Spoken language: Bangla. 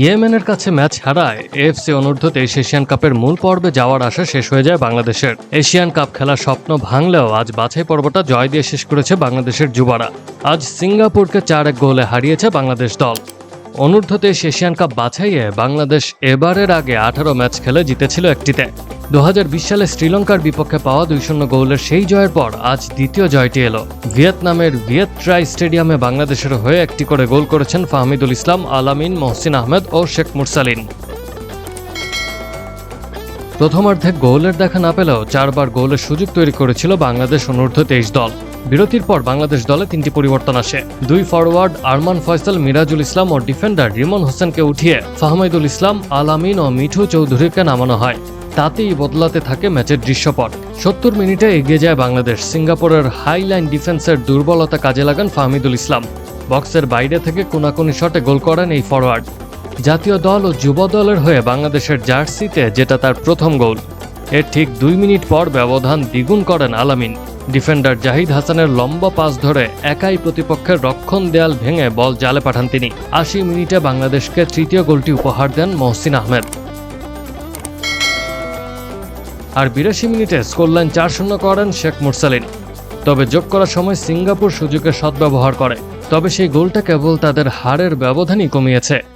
ইয়েমেনের কাছে ম্যাচ হারায়। এফসি অনূর্ধ্ব তেইশ এশিয়ান কাপের মূল পর্বে যাওয়ার আশা শেষ হয়ে যায় বাংলাদেশের। এশিয়ান কাপ খেলার স্বপ্ন ভাঙলেও আজ বাছাই পর্বটা জয় দিয়ে শেষ করেছে বাংলাদেশের যুবারা। আজ সিঙ্গাপুরকে চার এক গোলে হারিয়েছে বাংলাদেশ দল। অনূর্ধ্ব তেইশ এশিয়ান কাপ বাছাইয়ে বাংলাদেশ এবারের আগে আঠারো ম্যাচ খেলে জিতেছিল একটিতে। দু হাজার বিশ সালে শ্রীলঙ্কার বিপক্ষে পাওয়া দুই শূন্য গোলের সেই জয়ের পর আজ দ্বিতীয় জয়টি এলো। ভিয়েতনামের ভিয়েত ট্রাই স্টেডিয়ামে বাংলাদেশের হয়ে একটি করে গোল করেছেন ফাহমিদুল ইসলাম, আলামিন, মহসিন আহমেদ ও শেখ মুরসালিন। প্রথমার্ধে গোলের দেখা না পেলেও চারবার গোলের সুযোগ তৈরি করেছিল বাংলাদেশ অনূর্ধ্ব তেইশ দল। বিরতির পর বাংলাদেশ দলে তিনটি পরিবর্তন আসে। দুই ফরওয়ার্ড আরমান ফয়সাল, মিরাজুল ইসলাম ও ডিফেন্ডার রিমন হোসেনকে উঠিয়ে ফাহমিদুল ইসলাম আলামিন ও মিঠু চৌধুরীকে নামানো হয়। তাতেই বদলাতে থাকে ম্যাচের দৃশ্যপট। সত্তর মিনিটে এগিয়ে যায় বাংলাদেশ। সিঙ্গাপুরের হাইলাইন ডিফেন্সের দুর্বলতা কাজে লাগান ফাহমিদুল ইসলাম। বক্সের বাইরে থেকে কোনাকুনি শটে গোল করেন এই ফরওয়ার্ড জাতীয় দল ও যুব দলের হয়ে বাংলাদেশের জার্সিতে যেটা তার প্রথম গোল। এর ঠিক দুই মিনিট পর ব্যবধান দ্বিগুণ করেন আলামিন ডিফেন্ডার জাহিদ হাসানের লম্বা পাস ধরে একাই প্রতিপক্ষের রক্ষণ দেয়াল ভেঙে বল জালে পাঠান তিনি। আশি মিনিটে বাংলাদেশকে তৃতীয় গোলটি উপহার দেন মহসিন আহমেদ। আর বিরাশি মিনিটে স্কোরলাইন চার শূন্য করেন শেখ মুরসালিন। তবে যোগ করার সময় সিঙ্গাপুর সুযোগের সদ্ব্যবহার করে। তবে সেই গোলটা কেবল তাদের হারের ব্যবধানই কমিয়েছে।